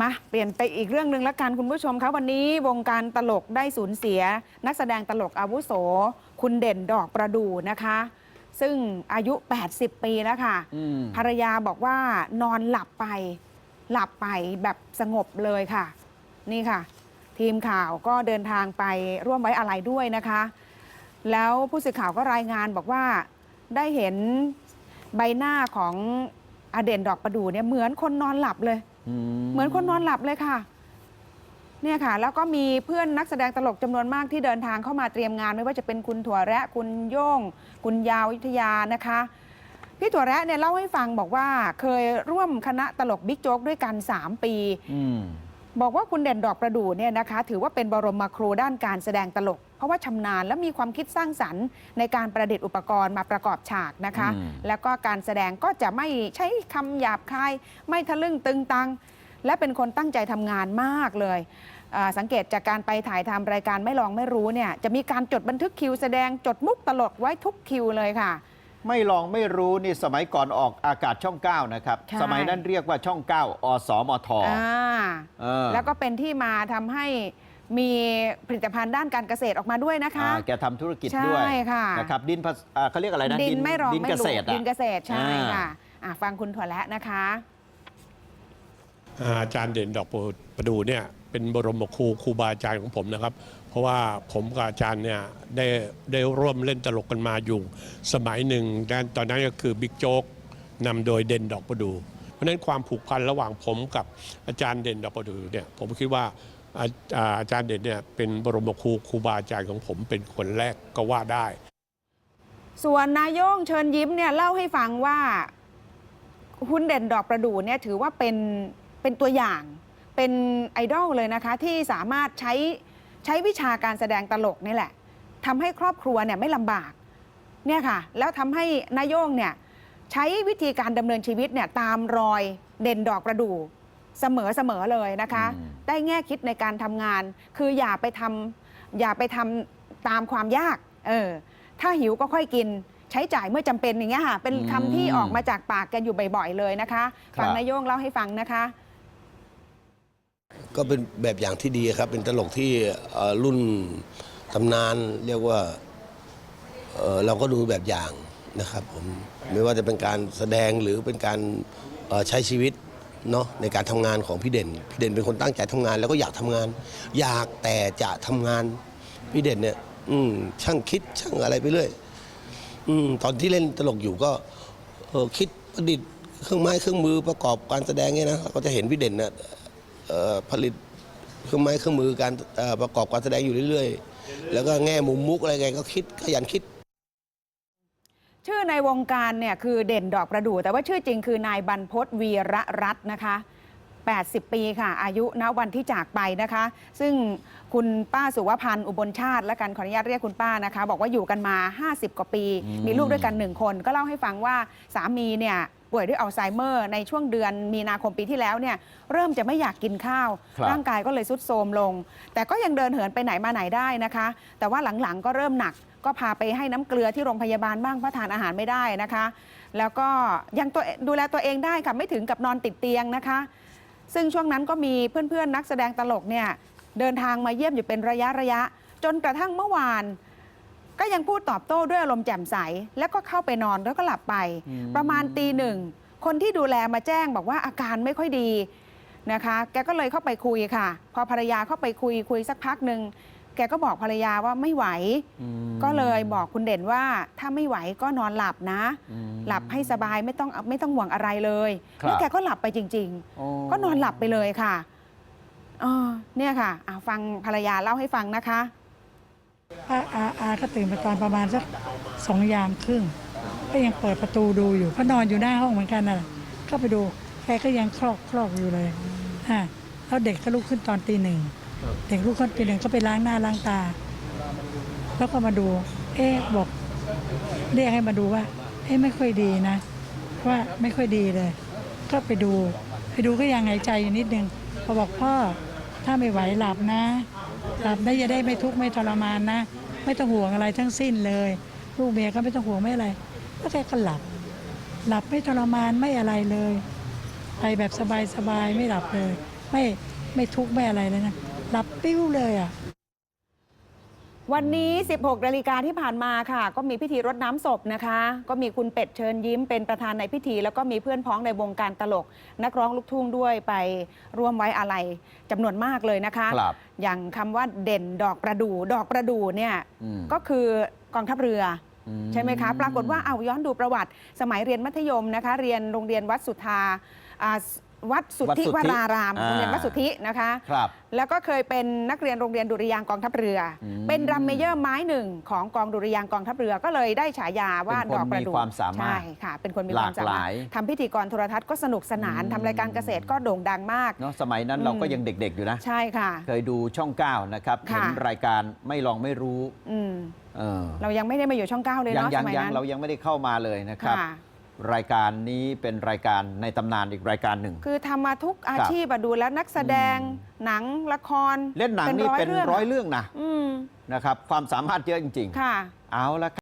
มาเปลี่ยนไปอีกเรื่องหนึ่งละกันคุณผู้ชมคะวันนี้วงการตลกได้สูญเสีย นักแสดงตลกอาวุโส คุณเด่นดอกประดู่นะคะ ซึ่งอายุ 80 ปีแล้วค่ะอืมภรรยาบอกว่านอนหลับไป หลับไปแบบสงบเลยค่ะ นี่ค่ะ ทีมข่าวก็เดินทางไปร่วมไว้อะไรด้วยนะคะ แล้วผู้สื่อข่าวก็รายงานบอกว่าได้เห็นใบหน้าของอเด่นดอกประดู่เนี่ยเหมือนคนนอนหลับเลย เหมือนคนนอนหลับเลยค่ะ เนี่ยค่ะ แล้วก็มีเพื่อนนักแสดงตลกจำนวนมากที่เดินทางเข้ามาเตรียมงาน ไม่ว่าจะเป็นคุณถั่วแระ คุณโย่ง คุณยาววิทยานะคะพี่ถั่วแระเนี่ยเล่าให้ฟังบอกว่าเคยร่วมคณะตลกบิ๊กโจ๊กด้วยกัน 3 ปีอืมบอกว่าคุณเด่นดอกประดู่เนี่ยนะคะ ถือว่าเป็นบรมครูด้านการแสดงตลกเพ ราะว่าชำนาญและมีความคิดสร้างสรรค์ ในการประดิษฐ์อุปกรณ์มาประกอบฉากนะคะอืมแล้วก็การแสดงก็จะไม่ใช้คำหยาบคาย ไม่ทะลึ่งตึงตัง และเป็นคนตั้งใจทำงานมากเลยอ่าสังเกตจากการไปถ่ายทำรายการไม่ลองไม่รู้เนี่ยจะมีการจดบันทึกคิวแสดงจดมุกตลกไว้ทุกคิวเลยค่ะ ไม่ลองไม่รู้นี่สมัยก่อนออกอากาศช่อง 9 นะครับใช่สมัยนั้นเรียกว่าช่อง 9 อสมทอ่าเออแล้วก็เป็นที่มาทำให้ มีผลิตภัณฑ์ด้านการเกษตรออกมาด้วยนะคะ อ่าแกทำธุรกิจใช่ด้วยค่ะ นะครับดินภาษอ่าเขาเรียกอะไรนะดินไม่รองดินไม่เกหลุษดตรอะดินเกษตรใช่อ่า ค่ะอะ ฟังคุณถั่วและนะคะ อาจารย์เด่นดอกประดูเนี่ยเป็นบรมครูครูบาอาจารย์ของผมนะครับ เพราะว่าผมกับอาจารย์เนี่ยได้ได้ร่วมเล่นตลกกันมาอยู่ สมัยหนึ่งด้านตอนนั้นก็คือบิ๊กโจ๊กนำโดยเด่นดอกประดู เพราะฉะนั้นความผูกพันระหว่างผมกับอาจารย์เด่นดอกประดูเนี่ยผมคิดว่า อาอาจารย์เด่นเนี่ยเป็นบรมครูครูบาอาจารย์ของผมเป็นคนแรกก็ว่าได้ ส่วนนายโย่งเชิญยิ้มเนี่ยเล่าให้ฟังว่าคุณเด่นดอกประดู่เนี่ยถือว่าเป็นเป็นตัวอย่างเป็นไอดอลเลยนะคะ ที่สามารถใช้ใช้วิชาการแสดงตลกนี่แหละทำให้ครอบครัวเนี่ยไม่ลำบากเนี่ยค่ะแล้วทำให้นายโย่งเนี่ยใช้วิธีการดำเนินชีวิตเนี่ยตามรอยเด่นดอกประดู่ เสมอเสมอเลยนะคะอืมได้แง่คิดในการทำงาน คืออย่าไปทำอย่าไปทำตามความยากเออถ้าหิวก็ค่อยกิน ใช้จ่ายเมื่อจำเป็นอย่างเงี้ยค่ะ เป็นคำที่ออกมาจากปากกันอยู่บ่อยๆเลยนะคะฟังนายโยงเล่าให้ฟังนะคะก็เป็นแบบอย่างที่ดีครับ เป็นตลกที่เอ่อรุ่นตำนานเรียกว่าเอ่อเราก็ดูแบบอย่างนะครับผมไม่ว่าจะเป็นการแสดงหรือเป็นการเอ่อใช้ชีวิต เนาะในการทำงานของพี่เด่น พี่เด่นเป็นคนตั้งใจทำงานแล้วก็อยากทำงาน อยากแต่จะทำงาน พี่เด่นเนี่ย อืมช่างคิดช่างอะไรไปเรื่อยอืมตอนที่เล่นตลกอยู่ก็เออคิดประดิษฐ์เครื่องไม้เครื่องมือประกอบการแสดงเนี่ยนะก็จะเห็นพี่เด่นเนี่ยเอ่อผลิตเครื่องไม้เครื่องมือการประกอบการแสดงอยู่เรื่อยๆ แล้วก็แง่มุมมุกอะไรไงก็คิดขยันคิด ชื่อในวงการเนี่ยคือเด่นดอกประดู่แต่ว่าชื่อจริงคือนายบรรพศวีระรัตน์นะคะ 80 ปีค่ะ อายุณวันที่จากไปนะคะ ซึ่งคุณป้าสุวพันธ์อุบลชาติและกันขออนุญาตเรียกคุณป้านะคะ บอกว่าอยู่กันมา 50 กว่าปีมมีลูกด้วยกันหนึ่งคน ก็เล่าให้ฟังว่าสามีเนี่ย ป่วยด้วยอัลไซเมอร์ในช่วงเดือนมีนาคมปีที่แล้วเนี่ยเริ่มจะไม่อยากกินข้าว ครับ ร่างกายก็เลยสุดโทรมลง แต่ก็ยังเดินเหินไปไหนมาไหนได้นะคะ แต่ว่าหลังๆก็เริ่มหนัก ก็พาไปให้น้ำเกลือที่โรงพยาบาลบ้างเพราะทานอาหารไม่ได้นะคะ แล้วก็ยังตัวดูแลตัวเองได้ค่ะไม่ถึงกับนอนติดเตียงนะคะ ซึ่งช่วงนั้นก็มีเพื่อนๆนักแสดงตลกเนี่ยเดินทางมาเยี่ยมอยู่เป็นระยะระยะ จนกระทั่งเมื่อวาน ก็ยังพูดตอบโต้ด้วยอารมณ์แจ่มใส แล้วก็เข้าไปนอนแล้วก็หลับไปอืมประมาณตีหนึ่ง คนที่ดูแลมาแจ้งบอกว่าอาการไม่ค่อยดีนะคะ แกก็เลยเข้าไปคุยค่ะ พอภรรยาเข้าไปคุยคุยสักพักหนึ่งแกก็บอกภรรยาว่าไม่ไหวอืมก็เลยบอกคุณเด่นว่าถ้าไม่ไหวก็นอนหลับนะอืมหลับให้สบายไม่ต้องไม่ต้องห่วงอะไรเลยครับแล้วแกก็หลับไปจริงโอ้ๆก็นอนหลับไปเลยค่ะเออเนี่ยค่ะอะฟังภรรยาเล่าให้ฟังนะคะ อาอาอาก็ตื่นมาตอนประมาณสักสองยามครึ่ง ก็ยังเปิดประตูดูอยู่ก็นอนอยู่หน้าห้องเหมือนกันน่ะก็ไปดูแกก็ยังคลอกคลอกอยู่เลยฮะแล้วเด็กก็ลุกขึ้นตอนตีหนึ่งเด็กลุกขึ้นตีหนึ่งก็ไปล้างหน้าล้างตา แล้วก็มาดู เอ๊บอกเรียกให้มาดูว่าเอ๊ไม่ค่อยดีนะ ว่าไม่ค่อยดีเลย ก็ไปดู ไปดูก็ยังหายใจอยู่นิดนึงพอบอกพ่อถ้าไม่ไหวหลับนะ หลับได้จะได้ไม่ทุกข์ไม่ทรมานนะ ไม่ต้องห่วงอะไรทั้งสิ้นเลย ลูกเมียก็ไม่ต้องห่วงไม่อะไรก็แค่ก็หลับ หลับไม่ทรมานไม่อะไรเลยไปแบบสบายๆไม่หลับเลย ไม่ไม่ทุกข์ไม่อะไรเลยนะหลับปิ้วเลยอะ วันนี้ 16นาฬิกาที่ผ่านมาค่ะ ก็มีพิธีรดน้ำศพนะคะ ก็มีคุณเป็ดเชิญยิ้มเป็นประธานในพิธี แล้วก็มีเพื่อนพ้องในวงการตลก นักร้องลูกทุ่งด้วยไปร่วมไว้อาลัยจำนวนมากเลยนะคะ ครับ อย่างคำว่าเด่นดอกประดู่ดอกประดู่เนี่ยอืมก็คือกองทัพเรือ อืมใช่ไหมคะ ปรากฏว่าเอาย้อนดูประวัติสมัยเรียนมัธยมนะคะ เรียนโรงเรียนวัดสุทธาอ่า วัดสุทธิวัดสุทธิวรารามอ่าโรงเรียนวัดสุทธินะคะครับแล้วก็เคยเป็นนักเรียนโรงเรียนดุริยางค์กองทัพเรืออมเป็นรัมเมเยอร์ไม้หนึ่งของกองดุริยางค์กองทัพเรือก็เลยได้ฉายาว่าเป็นคนดอกประดู่มีความสามารถใช่ค่ะเป็นคนมีความสาหลากหมารลาถยทำพิธีกรโทรทัศน์ก็สนุกสนานอืมทำรายการเกษตรก็โด่งดังมากเนาะสมัยนั้นเราก็ยังเด็ก ๆ อยู่นะใช่ค่ะ เคยดูช่อง9นะครับค่ะเห็นรายการไม่ลองไม่รู้อืมเออเรายังไม่ได้มาอยู่ช่องเก้าเลยยังเนาะยัสงมัยยังนั้นเรายังไม่ได้เข้ามาเลยนะครับค่ะ รายการนี้เป็นรายการในตำนานอีกรายการหนึ่ง คือทำมาทุกอาครับชีพอะดูแล้วนักแสดงอืมหนังละครเล่นหนังนี่เป็นร้อยะเรื่องนะอืมนะครับ ความสามารถเยอะจริงค่ะๆเอาละ